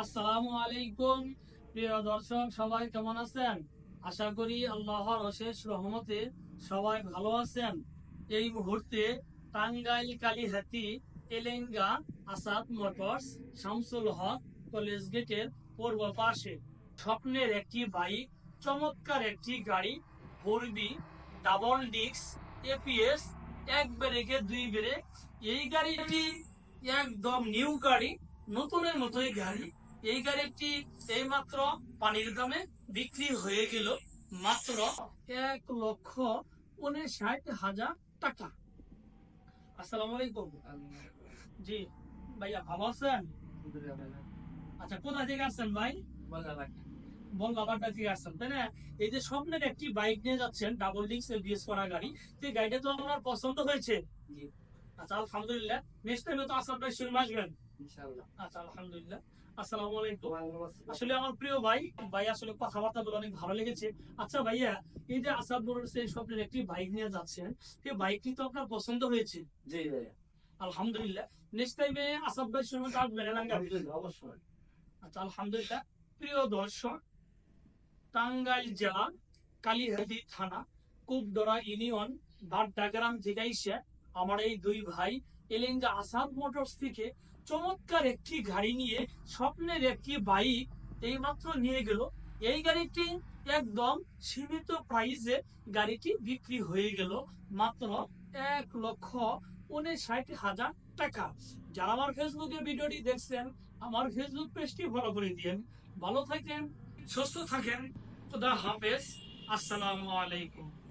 আসসালামু আলাইকুম, প্রিয় দর্শক, সবাই কেমন আছেন? আশা করি আল্লাহর অশেষ রহমতে সবাই ভালো আছেন। এই মুহূর্তে টাঙ্গাইল কালীহাতি এলেঙ্গা আসাদ মোটরস শামসুল হক কলেজ গেটের পূর্ব পাশে। স্বপ্নের একটি বাইক, চমৎকার একটি গাড়ি ভরবি ডাবল ডিস্ক, এপিএস, এক ব্রেকে, দুই ব্রেক। এই গাড়িটি একদম নিউ গাড়ি, নতুনের মতোই গাড়ি। এই গাড়িটি এইমাত্র পানির দামে বিক্রি হয়ে গেল মাত্র এক লক্ষ উনষাট হাজার টাকা। আসসালামু আলাইকুম। জি ভাইয়া ভালো আছেন? আচ্ছা কোথা থেকে আসছেন ভাই? বল বাবারটা থেকে আসছেন তাই না? এই যে স্বপ্নের একটি বাইক নিয়ে যাচ্ছেন ডাবল ডিস্ক বিএস করা গাড়ি তো গাড়িটা তো আপনার পছন্দ হয়েছে? জি। আচ্ছা আলহামদুলিল্লাহ। নেক্সট টাইমে তো ভাই শুনে আসবেন। আচ্ছা আলহামদুলিল্লাহ। আসসালামু আলাইকুম। আসলে আমার প্রিয় ভাই ভাই আসলে কথাবার্তা বলে অনেক ভালো লেগেছে। আচ্ছা ভাইয়া এই যে আসাদ মোটরস এই স্বপ্নের একটি বাইক নিয়ে যাচ্ছেন এই বাইকটি তো আপনার পছন্দ হয়েছে। জি ভাইয়া। আলহামদুলিল্লাহ। নেক্সট টাইমে আসাদ ভাই শুনে আসবেন অবশ্যই। আচ্ছা আলহামদুলিল্লাহ। প্রিয় দর্শক টাঙ্গাইল জেলা কালীহাতি থানা কুপদরা ইউনিয়ন বাড্ডাগ্রাম থেকে এসে আমার এই দুই ভাই এলেঙ্গা আসাদ মোটরস থেকে চমৎকার একটি গাড়ি নিয়ে স্বপ্নের একটি বাইক এইমাত্র নিয়ে গেল। এই গাড়িটি একদম সীমিত প্রাইসে গাড়িটি বিক্রি হয়ে গেল মাত্র এক লক্ষ উনষাট হাজার টাকা। যারা আমার ফেসবুকে ভিডিওটি দেখছেন, আমার ফেসবুক পেজটি ফলো করে দিন ভালো থাকেন, সুস্থ থাকেন। খুদা হাফেজ। আসসালামু আলাইকুম।